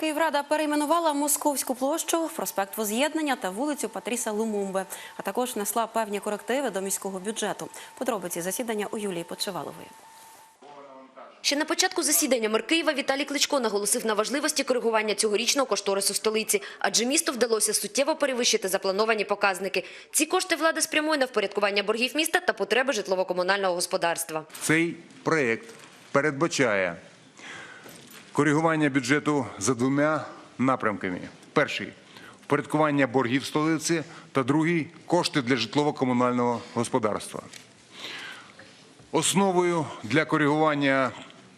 Київрада перейменувала Московську площу, проспект Воз'єднання та вулицю Патріса Лумумби, а також внесла певні корективи до міського бюджету. Подробиці засідання у Юлії Почивалової. Ще на початку засідання мер Києва Віталій Кличко наголосив на важливості коригування цьогорічного кошторису столиці, адже місту вдалося суттєво перевищити заплановані показники. Ці кошти влада спрямує на впорядкування боргів міста та потреби житлово-комунального господарства. Цей проєкт передбачає коригування бюджету за двома напрямками. Перший впорядкування боргів столиці та другий кошти для житлово-комунального господарства. Основою для коригування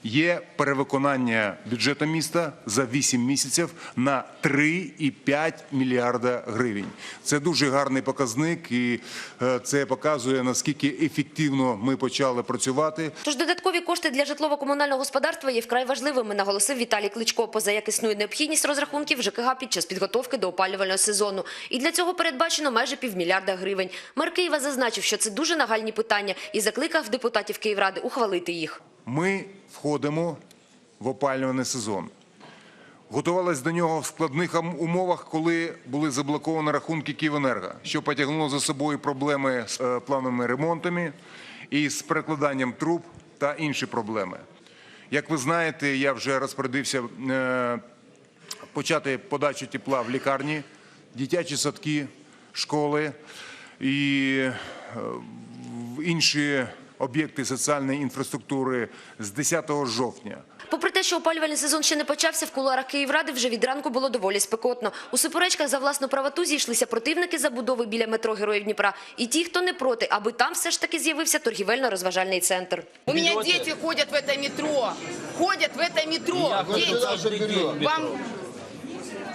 є перевиконання бюджету міста за 8 місяців на 3,5 мільярда гривень. Це дуже гарний показник, і е, це показує наскільки ефективно ми почали працювати. Тож додаткові кошти для житлово-комунального господарства є вкрай важливими, наголосив Віталій Кличко. Поза як існує необхідність розрахунків ЖКГ під час підготовки до опалювального сезону. І для цього передбачено майже півмільярда гривень. Мер Києва зазначив, що це дуже нагальні питання і закликав депутатів Київради ухвалити їх. Ми входимо в опалювальний сезон. Готувались до нього в складних умовах, коли були заблоковані рахунки Київенерго, що потягнуло за собою проблеми з е, плановими ремонтами і з перекладанням труб та інші проблеми. Як ви знаєте, я вже розпорядився е, почати подачу тепла в лікарні, дитячі садки, школи і е, інші об'єкти соціальної інфраструктури з 10 жовтня. Попри те, що опалювальний сезон ще не почався, в кулуарах Київради вже від ранку було доволі спекотно. У суперечках за власну правоту зійшлися противники забудови біля метро Героїв Дніпра і ті, хто не проти, аби там все ж таки з'явився торгівельно-розважальний центр. У меня дети ходят в это метро. Ходят в это метро. Дети. каждый день в Вам...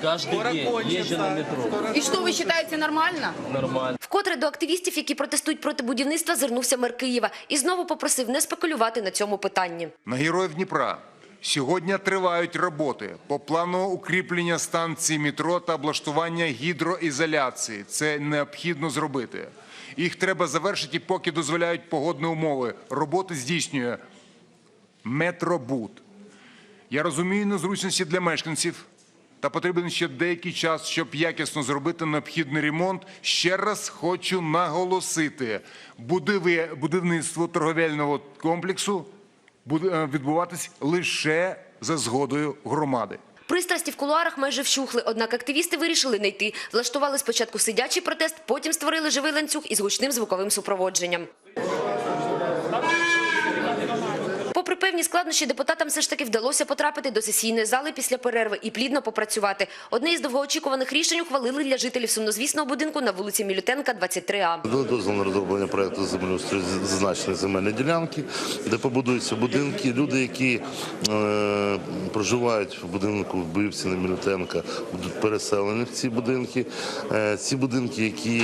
Каждый день езжу на метро. И что, вы считаете нормально? Нормально. Вкотре до активістів, які протестують проти будівництва, звернувся мер Києва і знову попросив не спекулювати на цьому питанні. На героїв Дніпра сьогодні тривають роботи по плану укріплення станції метро та облаштування гідроізоляції. Це необхідно зробити. Їх треба завершити, поки дозволяють погодні умови. Роботи здійснює Метробуд. Я розумію незручності для мешканців. Та потрібен ще деякий час, щоб якісно зробити необхідний ремонт. Ще раз хочу наголосити: будівництво торговельного комплексу буде відбуватись лише за згодою громади. Пристрасті в кулуарах майже вщухли, однак активісти вирішили не йти. Влаштували спочатку сидячий протест, потім створили живий ланцюг із гучним звуковим супроводженням. Попри певні складнощі, депутатам все ж таки вдалося потрапити до сесійної зали після перерви і плідно попрацювати. Одне із довгоочікуваних рішень ухвалили для жителів сумнозвісного будинку на вулиці Мілютенка, 23А. Дали дозвіл на розроблення проекту землеустрою зазначеної земельної ділянки, де побудуються будинки. Люди, які е, проживають в будинку вбивці на Мілютенка, будуть переселені в ці будинки. Е, ці будинки, які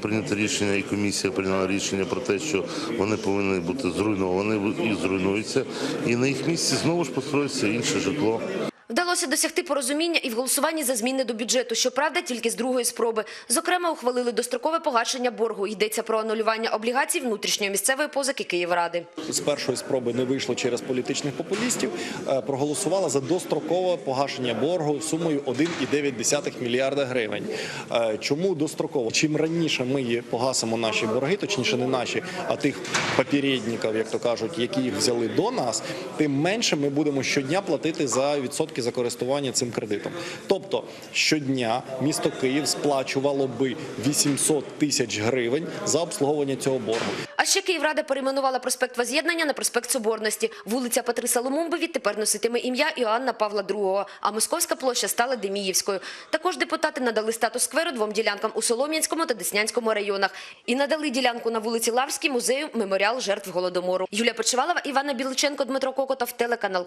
прийнято рішення, і комісія прийняла рішення про те, що вони повинні бути зруйновані і зруйнуються, і на їх місці знову ж построїться інше житло. Вдалося досягти порозуміння і в голосуванні за зміни до бюджету, щоправда, тільки з другої спроби. Зокрема, ухвалили дострокове погашення боргу. Йдеться про анулювання облігацій внутрішньої місцевої позики Київради. з першої спроби не вийшло через політичних популістів, е, проголосувала за дострокове погашення боргу сумою 1,9 мільярда гривень. Е, Чому достроково? Чим раніше ми погасимо наші борги, точніше не наші, а тих попередників, як то кажуть, які їх взяли до нас, тим менше ми будемо щодня платити за відсотки за користування цим кредитом. Тобто щодня місто Київ сплачувало би 800 тисяч гривень за обслуговування цього боргу. А ще Київрада перейменувала проспект Воз'єднання на проспект Соборності. Вулиця Патриса Лумумби відтепер носитиме ім'я Іоанна Павла II, а Московська площа стала Деміївською. Також депутати надали статус скверу двом ділянкам у Солом'янському та Деснянському районах і надали ділянку на вулиці Лаврській музею Меморіал жертв Голодомору. Юлія Почивалова, Івана Біличенко, Дмитро Кокотов, телеканал.